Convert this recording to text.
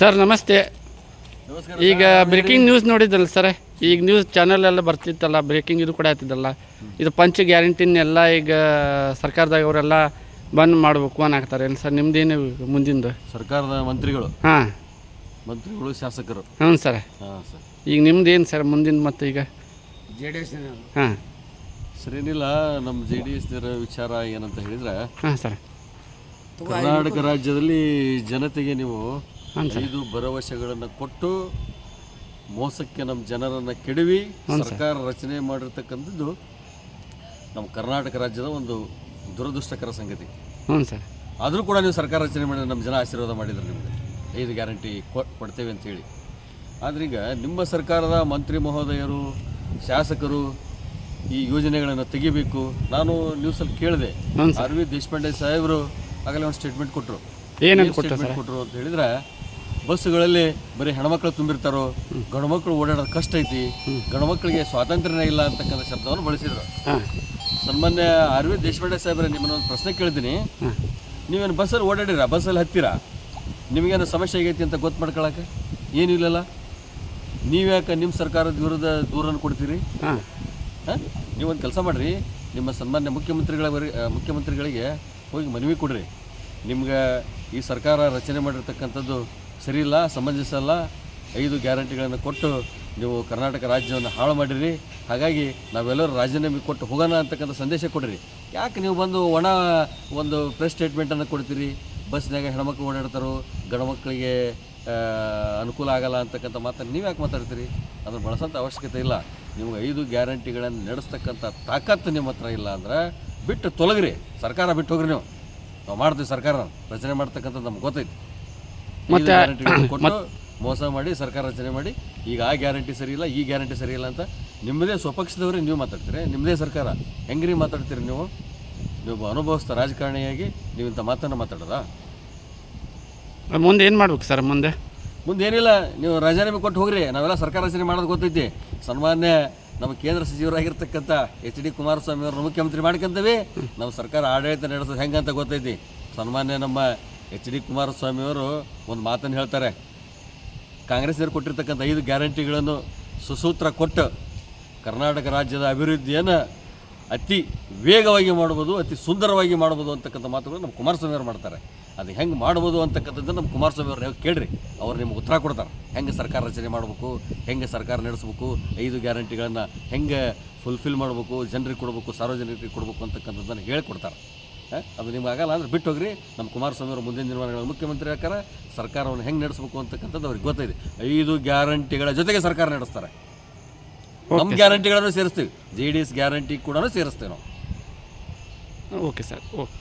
Sir ನಮಸ್ತೆ. ನಮಸ್ಕಾರ ಈಗ ಬ್ರೇಕಿಂಗ್ ನ್ಯೂಸ್ ನೋಡಿದ್ದಲ್ಲ ಸರ್? ಈಗ ನ್ಯೂಸ್ ಚಾನಲ್ ಎಲ್ಲ ಬರ್ತಿತ್ತಲ್ಲ ಬ್ರೇಕಿಂಗ್ ಇದು ಕೂಡ ಆಗ್ತಿದ್ದಲ್ಲ ಇದು ಪಂಚ ಗ್ಯಾರಂಟಿನೆಲ್ಲ ಈಗ ಸರ್ಕಾರದಾಗ ಅವರೆಲ್ಲ ಬಂದ್ ಮಾಡಬೇಕು ಅನ್ನಾಗ್ತಾರೆ ಏನು ಸರ್? ನಿಮ್ದೇನು ಮುಂದಿಂದು? ಸರ್ಕಾರದ ಮಂತ್ರಿಗಳು. ಹಾಂ. ಮಂತ್ರಿಗಳು ಶಾಸಕರು. ಹ್ಞೂ ಸರ್. ಹಾಂ ಸರ್. ಈಗ ನಿಮ್ದೇನು ಸರ್ ಮುಂದಿನ ಮತ್ತೆ ಈಗ? ಹಾಂ. ಸರ್ ಏನಿಲ್ಲ ನಮ್ಮ ಜೆ ಡಿ ಎಸ್ ವಿಚಾರ ಏನಂತ ಹೇಳಿದ್ರೆ ಹಾಂ ಸರ್. ಕರ್ನಾಟಕ ರಾಜ್ಯದಲ್ಲಿ ಜನತೆಗೆ ನೀವು ಐದು ಭರವಸೆಗಳನ್ನು ಕೊಟ್ಟು ಮೋಸಕ್ಕೆ ನಮ್ಮ ಜನರನ್ನು ಕೆಡವಿ ಸರ್ಕಾರ ರಚನೆ ಮಾಡಿರ್ತಕ್ಕಂಥದ್ದು ನಮ್ಮ ಕರ್ನಾಟಕ ರಾಜ್ಯದ ಒಂದು ದುರದೃಷ್ಟಕರ ಸಂಗತಿ. ಹ್ಞೂ ಸರ್. ಆದರೂ ಕೂಡ ನೀವು ಸರ್ಕಾರ ರಚನೆ ಮಾಡಿ ನಮ್ಮ ಜನ ಆಶೀರ್ವಾದ ಮಾಡಿದ್ರು ನಿಮಗೆ. ಐದು ಗ್ಯಾರಂಟಿ ಕೊಡ್ತೇವೆ ಅಂತೇಳಿ ಆದ್ರೆ ಈಗ ನಿಮ್ಮ ಸರ್ಕಾರದ ಮಂತ್ರಿ ಮಹೋದಯರು ಶಾಸಕರು ಈ ಯೋಜನೆಗಳನ್ನು ತೆಗಿಬೇಕು. ನಾನು ನ್ಯೂಸಲ್ಲಿ ಕೇಳಿದೆ. ಆರ್ ವಿ ದೇಶಪಾಂಡೆ ಸಾಹೇಬರು ಆಗಲೇ ಒಂದು ಸ್ಟೇಟ್ಮೆಂಟ್ ಕೊಟ್ಟರು ಏನೇನು ಕೊಟ್ಟರು ಸ್ಟೇಟ್ಮೆಂಟ್ ಕೊಟ್ಟರು ಅಂತ ಹೇಳಿದ್ರೆ ಬಸ್ಸುಗಳಲ್ಲಿ ಬರೀ ಹೆಣ್ಮಕ್ಳು ತುಂಬಿರ್ತಾರೋ ಗಂಡ್ಮಕ್ಳು ಓಡಾಡೋ ಓಡಾಡೋದು ಕಷ್ಟ ಐತಿ. ಗಂಡ್ಮಕ್ಳಿಗೆ ಸ್ವಾತಂತ್ರ್ಯನೇ ಇಲ್ಲ ಅಂತಕ್ಕಂಥ ಶಬ್ದವನ್ನು ಬಳಸಿದ್ರು. ಸನ್ಮಾನ್ಯ ಅರವಿಂದ್ ದೇಶಪಾಂಡೆ ಸಾಹೇಬ್ರೆ ನಿಮ್ಮನ್ನ ಒಂದು ಪ್ರಶ್ನೆ ಹಾಂ. ನೀವೇನು ಬಸ್ಸಲ್ಲಿ ಓಡಾಡಿರ? ಬಸ್ಸಲ್ಲಿ ಹತ್ತಿರ? ನಿಮಗೇನು ಸಮಸ್ಯೆ ಆಗೈತಿ ಅಂತ ಗೊತ್ತು ಮಾಡ್ಕೊಳಕ್ಕೆ ಏನೂ ಇಲ್ಲಲ್ಲ? ನೀವ್ಯಾಕೆ ನಿಮ್ಮ ಸರ್ಕಾರದ ವಿರುದ್ಧ ದೂರನ್ನು ಕೊಡ್ತೀರಿ? ಹಾಂ. ನೀವೊಂದು ಕೆಲಸ ಮಾಡಿರಿ. ನಿಮ್ಮ ಸನ್ಮಾನ್ಯ ಮುಖ್ಯಮಂತ್ರಿಗಳ ಮುಖ್ಯಮಂತ್ರಿಗಳಿಗೆ ಹೋಗಿ ಮನವಿ ಕೊಡ್ರಿ. ನಿಮ್ಗೆ ಈ ಸರ್ಕಾರ ರಚನೆ ಮಾಡಿರ್ತಕ್ಕಂಥದ್ದು ಸರಿ ಇಲ್ಲ ಸಮಂಜಸ ಅಲ್ಲ ಐದು ಗ್ಯಾರಂಟಿಗಳನ್ನು ಕೊಟ್ಟು ನೀವು ಕರ್ನಾಟಕ ರಾಜ್ಯವನ್ನು ಹಾಳು ಮಾಡಿರಿ. ಹಾಗಾಗಿ ನಾವೆಲ್ಲರೂ ರಾಜೀನಾಮೆ ಕೊಟ್ಟು ಹೋಗೋಣ ಅಂತಕ್ಕಂಥ ಸಂದೇಶ ಕೊಡಿರಿ. ಯಾಕೆ ನೀವು ಬಂದು ಒಣ ಒಂದು ಪ್ರೆಸ್ ಸ್ಟೇಟ್ಮೆಂಟನ್ನು ಕೊಡ್ತೀರಿ? ಬಸ್ನಾಗ ಹೆಣ್ಮಕ್ಳು ಓಡಾಡ್ತಾರೋ ಗಣಮಕ್ಕಳಿಗೆ ಅನುಕೂಲ ಆಗಲ್ಲ ಅಂತಕ್ಕಂಥ ಮಾತನ್ನು ನೀವು ಯಾಕೆ ಮಾತಾಡ್ತೀರಿ? ಅದನ್ನು ಬಳಸೋಂಥ ಅವಶ್ಯಕತೆ ಇಲ್ಲ. ನಿಮಗೆ ಐದು ಗ್ಯಾರಂಟಿಗಳನ್ನು ನಡೆಸ್ತಕ್ಕಂಥ ತಾಕತ್ತು ನಿಮ್ಮ ಹತ್ರ ಇಲ್ಲ ಅಂದ್ರೆ ಬಿಟ್ಟು ತೊಲಗ್ರಿ. ಸರ್ಕಾರ ಬಿಟ್ಟು ಹೋಗ್ರಿ ನೀವು. ನಾವು ಮಾಡ್ತೀವಿ ಸರ್ಕಾರ. ರಚನೆ ಮಾಡ್ತಕ್ಕಂಥದ್ದು ನಮ್ಗೆ ಗೊತ್ತೈತಿ. ಕೊಟ್ಟು ಮೋಸ ಮಾಡಿ ಸರ್ಕಾರ ರಚನೆ ಮಾಡಿ ಈಗ ಆ ಗ್ಯಾರಂಟಿ ಸರಿ ಇಲ್ಲ ಈ ಗ್ಯಾರಂಟಿ ಸರಿ ಇಲ್ಲ ಅಂತ ನಿಮ್ಮದೇ ಸ್ವಪಕ್ಷದವರೇ ನೀವು ಮಾತಾಡ್ತೀರಿ ನಿಮ್ಮದೇ ಸರ್ಕಾರ. ಹೆಂಗ್ರಿ ಮಾತಾಡ್ತೀರಿ ನೀವು? ನೀವು ಅನುಭವಿಸ್ತಾ ರಾಜಕಾರಣಿಯಾಗಿ ನೀವು ಇಂಥ ಮಾತನ್ನು ಮಾತಾಡೋದಾ? ಮುಂದೆ ಏನು ಮಾಡ್ಬೇಕು ಸರ್ ಮುಂದೆ? ಮುಂದೆ ಏನಿಲ್ಲ ನೀವು ರಾಜೀನಾಮೆ ಕೊಟ್ಟು ಹೋಗ್ರಿ ನಾವೆಲ್ಲ ಸರ್ಕಾರ ರಚನೆ ಮಾಡೋದು ಗೊತ್ತೈತಿ. ಸನ್ಮಾನ್ಯ ನಮ್ಮ ಕೇಂದ್ರ ಸಚಿವರಾಗಿರ್ತಕ್ಕಂಥ ಎಚ್ ಡಿ ಕುಮಾರಸ್ವಾಮಿ ಅವ್ರನ್ನ ಮುಖ್ಯಮಂತ್ರಿ ಮಾಡ್ಕೊಂತೀವಿ. ನಮ್ಮ ಸರ್ಕಾರ ಆಡಳಿತ ನಡೆಸೋದು ಹೆಂಗಂತ ಗೊತ್ತೈತಿ. ಸನ್ಮಾನ್ಯ ನಮ್ಮ ಎಚ್ ಡಿ ಕುಮಾರಸ್ವಾಮಿ ಅವರು ಒಂದು ಮಾತನ್ನು ಹೇಳ್ತಾರೆ. ಕಾಂಗ್ರೆಸ್ನವ್ರು ಕೊಟ್ಟಿರ್ತಕ್ಕಂಥ ಐದು ಗ್ಯಾರಂಟಿಗಳನ್ನು ಸುಸೂತ್ರ ಕೊಟ್ಟು ಕರ್ನಾಟಕ ರಾಜ್ಯದ ಅಭಿವೃದ್ಧಿಯನ್ನು ಅತಿ ವೇಗವಾಗಿ ಮಾಡ್ಬೋದು, ಅತಿ ಸುಂದರವಾಗಿ ಮಾಡ್ಬೋದು ಅಂತಕ್ಕಂಥ ಮಾತುಗಳು ನಮ್ಮ ಕುಮಾರಸ್ವಾಮಿ ಅವರು ಮಾಡ್ತಾರೆ. ಅದು ಹೆಂಗೆ ಮಾಡ್ಬೋದು ಅಂತಕ್ಕಂಥದ್ದು ನಮ್ಮ ಕುಮಾರಸ್ವಾಮಿ ಅವ್ರು ಕೇಳ್ರಿ. ಅವ್ರು ನಿಮ್ಗೆ ಉತ್ತರ ಕೊಡ್ತಾರೆ. ಹೆಂಗೆ ಸರ್ಕಾರ ರಚನೆ ಮಾಡಬೇಕು, ಹೆಂಗೆ ಸರ್ಕಾರ ನಡೆಸ್ಬೇಕು, ಐದು ಗ್ಯಾರಂಟಿಗಳನ್ನು ಹೆಂಗೆ ಫುಲ್ಫಿಲ್ ಮಾಡಬೇಕು, ಜನರಿಗೆ ಕೊಡಬೇಕು, ಸಾರ್ವಜನಿಕರಿಗೆ ಕೊಡಬೇಕು ಅಂತಕ್ಕಂಥದ್ದನ್ನು ಹೇಳಿಕೊಡ್ತಾರೆ. ಅದು ನಿಮ್ಗೆ ಆಗಲ್ಲ ಅಂದ್ರೆ ಬಿಟ್ಟು ಹೋಗ್ರಿ. ನಮ್ಮ ಕುಮಾರಸ್ವಾಮಿ ಅವರು ಮುಂದಿನ ದಿನಮಾನಗಳ ಮುಖ್ಯಮಂತ್ರಿ ಆಕಾರ ಸರ್ಕಾರವನ್ನು ಹೆಂಗೆ ನಡೆಸಬೇಕು ಅಂತಕ್ಕಂಥದ್ದು ಅವ್ರಿಗೆ ಗೊತ್ತಿದೆ ಐದು ಗ್ಯಾರಂಟಿಗಳ ಜೊತೆಗೆ ಸರ್ಕಾರ ನಡೆಸ್ತಾರೆ. ನಮ್ಮ ಗ್ಯಾರಂಟಿಗಳನ್ನು ಸೇರಿಸ್ತೀವಿ. ಜೆ ಡಿ ಎಸ್ ಗ್ಯಾರಂಟಿ ಕೂಡ ಸೇರಿಸ್ತೇವೆ ನಾವು. Okay sir okay